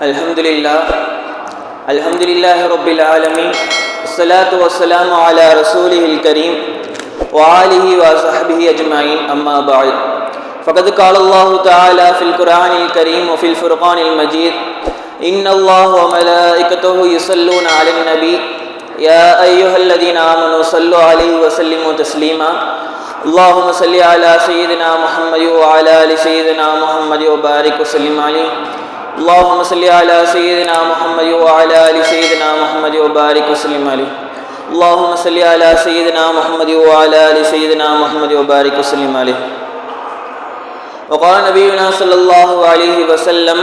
الحمد للہ الحمد للہ رب العالمین الصلاۃ والسلام علی رسول الکریم وعالی وصحبہ اجمعین اما بعد فقد قال اللہ تعالی فی القرآن الکریم وفی الفرقان المجید ان اللہ وملائکته یصلون علی النبی یا ایہا الذین آمنوا صلوا علیہ وسلموا تسلیما اللهم صل علی سیدنا محمد وعلی سیدنا محمد وبارک وسلم علیہ اللهم صل على سيدنا محمد وعلى آل سيدنا محمد وبارك وسلم عليه اللهم صل على سيدنا محمد وعلى آل سيدنا محمد وبارك وسلم عليه وقال نبينا صلى الله عليه وسلم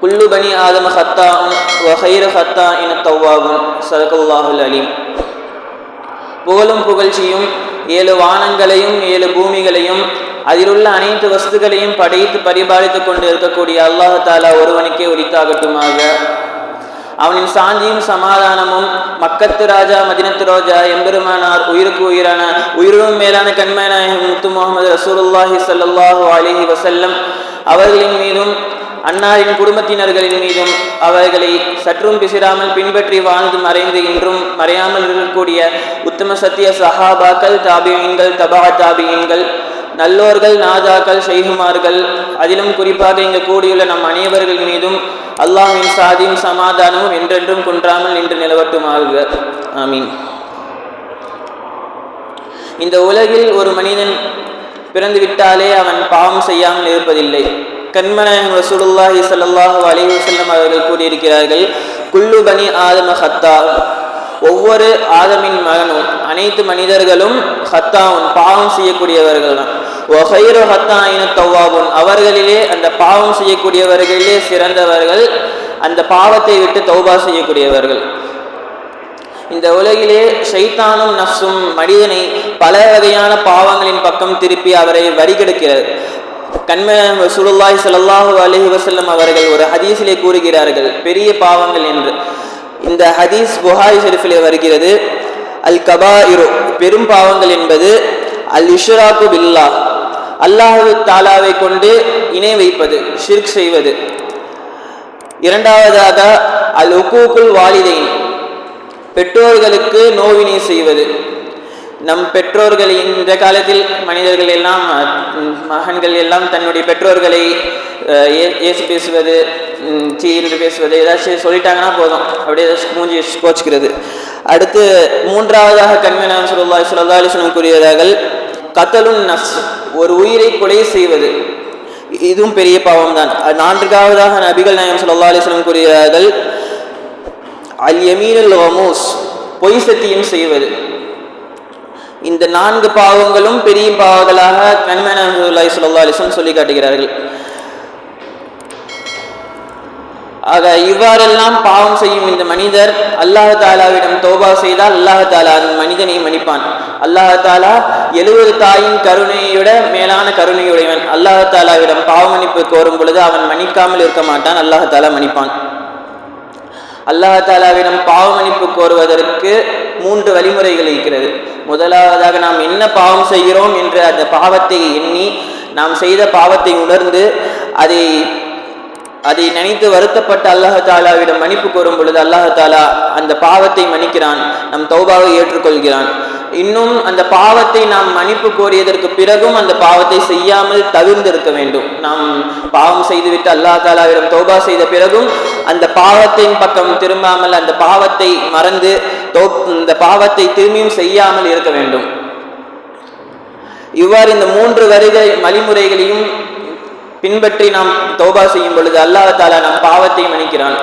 كل بني آدم خطاء وخير خطاء التواب صدق الله العليم புகழும் புகழ்ச்சியும் ஏழு வானங்களையும் ஏழு பூமிகளையும் அதிலுள்ள அனைத்து வஸ்துகளையும் படைத்து பரிபாலித்துக் கொண்டு இருக்கக்கூடிய அல்லாஹு தாலா ஒருவனுக்கே உரித்தாகட்டுமாக. அவனின் சாந்தியும் சமாதானமும் மக்கத்து ராஜா மதினத்து ரோஜா எம்பெருமானார் உயிருக்கு உயிரான உயிரும் மேலான கண்மநாயகம் முத்து முகமது ரசூலுல்லாஹி ஸல்லல்லாஹு அலிஹி வசல்லம் அவர்களின் மீதும் அன்னாரின் குடும்பத்தினர்களின் மீதும் அவர்களை சற்றும் பிசிராமல் பின்பற்றி வாழ்ந்து மறைந்து இன்றும் மறையாமல் இருக்கக்கூடிய உத்தம சத்திய சஹாபாக்கள் தாபியன்கள் தபா தாபியன்கள் நல்லோர்கள் நாதாக்கள் ஷெய்குமார்கள் அதிலும் குறிப்பாக இங்கு கூடியுள்ள நம் அனைவர்கள் மீதும் அல்லாஹின் சாதியும் சமாதானமும் என்றென்றும் குன்றாமல் நின்று நிலவட்டுமாக ஆமீன். இந்த உலகில் ஒரு மனிதன் பிறந்து விட்டாலே அவன் பாவம் செய்யாமல் இருப்பதில்லை. கண்மநாயகம் ரசூலுல்லாஹி ஸல்லல்லாஹு அலிஹி செல்லம் அவர்கள் கூறியிருக்கிறார்கள் குல்லு பனி ஆதம ஹத்தா. ஒவ்வொரு ஆதமின் மகனும் அனைத்து மனிதர்களும் ஹத்தாவும் பாவம் செய்யக்கூடியவர்கள் தான் தவ்வாபுன் அவர்களிலே அந்த பாவம் செய்யக்கூடியவர்களிலே சிறந்தவர்கள் அந்த பாவத்தை விட்டு தௌபா செய்யக்கூடியவர்கள். இந்த உலகிலே ஷைத்தானும் நஃப்ஸும் மனிதனை பல வகையான பாவங்களின் பக்கம் திருப்பி அவரை வரிகெடுக்கிறது கண்ம சுருல்லாய் சல்லாஹூ அலஹி வசல்லம் அவர்கள் ஒரு ஹதீஸிலே கூறுகிறார்கள் பெரிய பாவங்கள் என்று. இந்த ஹதீஸ் புகாரி ஷெரீஃபிலே வருகிறது அல் கபா இரு பெரும் பாவங்கள் என்பது அல் இஷ்ராக்கு பில்லா. அல்லாஹு தாலாவை கொண்டு இணை வைப்பது ஷிர்க் செய்வது. இரண்டாவதாக அல் உக்கூக்குள் வாலிதைன் பெற்றோர்களுக்கு நோவினை செய்வது. நம் பெற்றோர்கள் இந்த காலத்தில் மனிதர்கள் எல்லாம் மகன்கள் எல்லாம் தன்னுடைய பெற்றோர்களை ஏசி பேசுவது சீ என்று பேசுவது ஏதாச்சும் சொல்லிட்டாங்கன்னா போதும். அப்படியே மூஞ்சி கோச்சிக்கிறது. அடுத்து மூன்றாவதாக கண்மனாம் சொல்லா சொல்லா அலிஸ்லம் கூறியதார்கள் கத்தலும் நஃப்ஸ். ஒரு உயிரை கொலை செய்வது. இதுவும் பெரிய பாவம் தான் நான்காவதாக நபிகள் நாயம் சொல்லா அலிஸ்லம் கூறுகிறார்கள் அல் யமீனல் வமூஸ் பொய் சத்தியம் செய்வது. இந்த நான்கு பாவங்களும் பெரிய பாவங்களாக கண்மனாய் சொல்லா அலிஸ்லம் சொல்லி காட்டுகிறார்கள். ஆக இவ்வாறெல்லாம் பாவம் செய்யும் இந்த மனிதர் அல்லாஹ் தாலாவிடம் தோபா செய்தால் அல்லாஹ் தாலா அந்த மனிதனை மன்னிப்பான். அல்லாஹ் தாலா எழுவது தாயின் கருணையோட மேலான கருணையுடையவன். அல்லாஹ் தாலாவிடம் பாவ மன்னிப்பு கோரும் பொழுது அவன் மன்னிக்காமல் இருக்க மாட்டான் அல்லாஹ் தாலா மன்னிப்பான். அல்லாஹ் தாலாவிடம் பாவ மன்னிப்பு கோருவதற்கு மூன்று வழிமுறைகள் இருக்கிறது. முதலாவதாக நாம் என்ன பாவம் செய்கிறோம் என்று அந்த பாவத்தை எண்ணி நாம் செய்த பாவத்தை உணர்ந்து அதை அதை நினைத்து வருத்தப்பட்ட அல்லாஹ் தாலாவிடம் மன்னிப்பு கோரும் பொழுது அல்லாஹ் தாலா அந்த பாவத்தை மன்னிக்கிறான் நம் தௌபாவை ஏற்றுக்கொள்கிறான். இன்னும் அந்த பாவத்தை நாம் மன்னிப்பு கோரியதற்கு பிறகும் அந்த பாவத்தை செய்யாமல் தவிர்ந்திருக்க வேண்டும். நாம் பாவம் செய்துவிட்டு அல்லாஹ் தாலாவிடம் தௌபா செய்த பிறகும் அந்த பாவத்தின் பக்கம் திரும்பாமல் அந்த பாவத்தை மறந்து தோ இந்த பாவத்தை திரும்பியும் செய்யாமல் இருக்க வேண்டும். இவ்வாறு இந்த மூன்று வருகை வழிமுறைகளையும் பின்பற்றி நாம் தௌபா செய்யும் பொழுது அல்லாஹ் நம் பாவத்தை மன்னிக்கிறான்.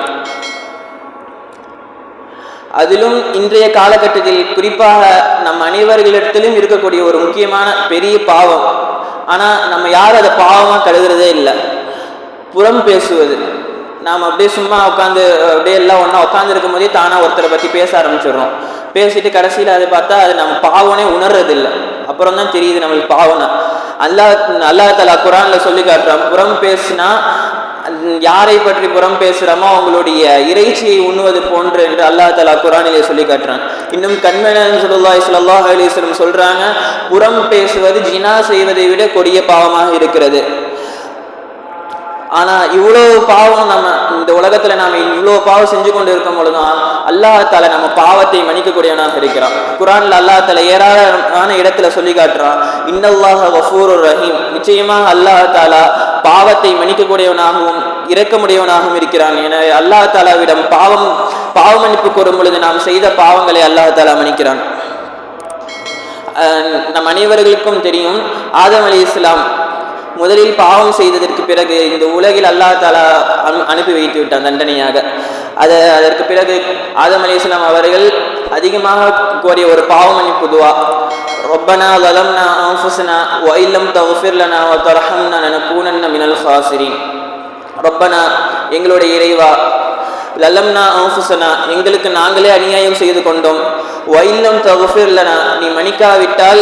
அதிலும் இன்றைய காலகட்டத்தில் குறிப்பாக நம் அனைவர்களிடத்திலும் இருக்கக்கூடிய ஒரு முக்கியமான பெரிய பாவம். ஆனால் நம்ம யாரும் அதை பாவமாக கருதுறதே இல்லை. புறம் பேசுவது. நாம் அப்படியே சும்மா உட்காந்து அப்படியே எல்லாம் ஒன்றா உட்காந்துருக்கும் போதே தானாக ஒருத்தரை பற்றி பேச ஆரம்பிச்சிடுறோம். பேசிட்டு கடைசியில் அதை பார்த்தா அது நம்ம பாவனே உணர்றதில்லை. அப்புறம் தான் தெரியுது நம்மளுக்கு பாவனை அல்லா அல்லா தலா குரான்ல சொல்லி காட்டுறான் புறம் பேசினா யாரை பற்றி புறம் பேசுகிறோமோ அவங்களுடைய இறைச்சியை உண்ணுவது போன்று என்று அல்லா தலா குரானிலே சொல்லி காட்டுறான். இன்னும் கண்மணன் சொல்லுல்லாய் சல்லாஹ் அலிஸ்லம் சொல்றாங்க புறம் பேசுவது ஜினா செய்வதை விட கொடிய பாவமாக இருக்கிறது. ஆனா இவ்வளோ பாவம் நம்ம இந்த உலகத்துல நாம இவ்வளோ பாவம் செஞ்சு கொண்டு இருக்கும் பொழுதும் அல்லாஹால நம்ம பாவத்தை மன்னிக்கக்கூடியவனாக இருக்கிறான். குரான்ல அல்லாஹால ஏராளமான இடத்துல சொல்லி காட்டுறான். இன்னல்லாஹ வஃபூர் ரஹீம். நிச்சயமாக அல்லாஹாலா பாவத்தை மன்னிக்கக்கூடியவனாகவும் இறக்கமுடையவனாகவும் இருக்கிறான். என அல்லாஹ் தாலாவிடம் பாவம் பாவ மன்னிப்பு கோரும் பொழுது நாம் செய்த பாவங்களை அல்லாஹ் தாலா மன்னிக்கிறான் நம் அனைவர்களுக்கும் தெரியும் ஆதம் அலி இஸ்லாம் முதலில் பாவம் செய்ததற்கு பிறகு இந்த உலகில் அல்லா தாலா அனுப்பி வைத்து விட்டான் தண்டனையாக. அது அதற்கு பிறகு ஆதம் அலி அவர்கள் அதிகமாக கோரிய ஒரு பாவம் மன்னிப்பு துவா. ரொப்பனா லலம்னா ஆஃபுஸ்னா ஒயிலம் தவுஃபிர்லனா தரஹம்னா நனக்கூனன்ன மினல் ஹாசிரின். ரொப்பனா எங்களுடைய இறைவா லல்லம்னா ஆஃபுசனா எங்களுக்கு நாங்களே அநியாயம் செய்து கொண்டோம். ஒயிலம் தகுஃபிர்லனா நீ மணிக்காவிட்டால் மன்னிக்காவிட்டால்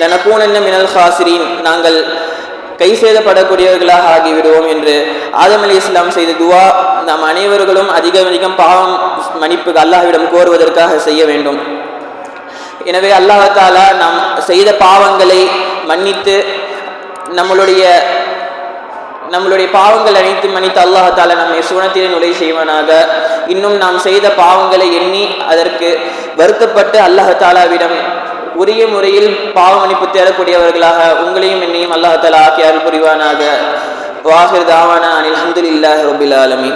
லனக்கூனன்ன மினல் ஹாசிரின். நாங்கள் கை சேதப்படக்கூடியவர்களாக ஆகிவிடுவோம் என்று ஆதம் அலி இஸ்லாம் செய்த துவா நாம் அனைவர்களும் அதிகம் அதிகம் பாவம் மன்னிப்பு அல்லாஹ்விடம் கோருவதற்காக செய்ய வேண்டும். எனவே அல்லாஹாலா நாம் செய்த பாவங்களை மன்னித்து நம்மளுடைய நம்மளுடைய பாவங்கள் அனைத்து மன்னித்து அல்லாஹ் தாலா நம்மை சுவனத்திலே நுழை செய்வனாக. இன்னும் நாம் செய்த பாவங்களை எண்ணி அதற்கு வருத்தப்பட்டு அல்லாஹாலாவிடம் உரிய முறையில் பாவ மன்னிப்பு தேடக்கூடியவர்களாக உங்களையும் என்னையும் அல்லாஹ் தாலா ஆக்கி அருள் புரிவானாக வாஹிர் தாவானா அனில் இல்லாஹ் ரபில் ஆலமி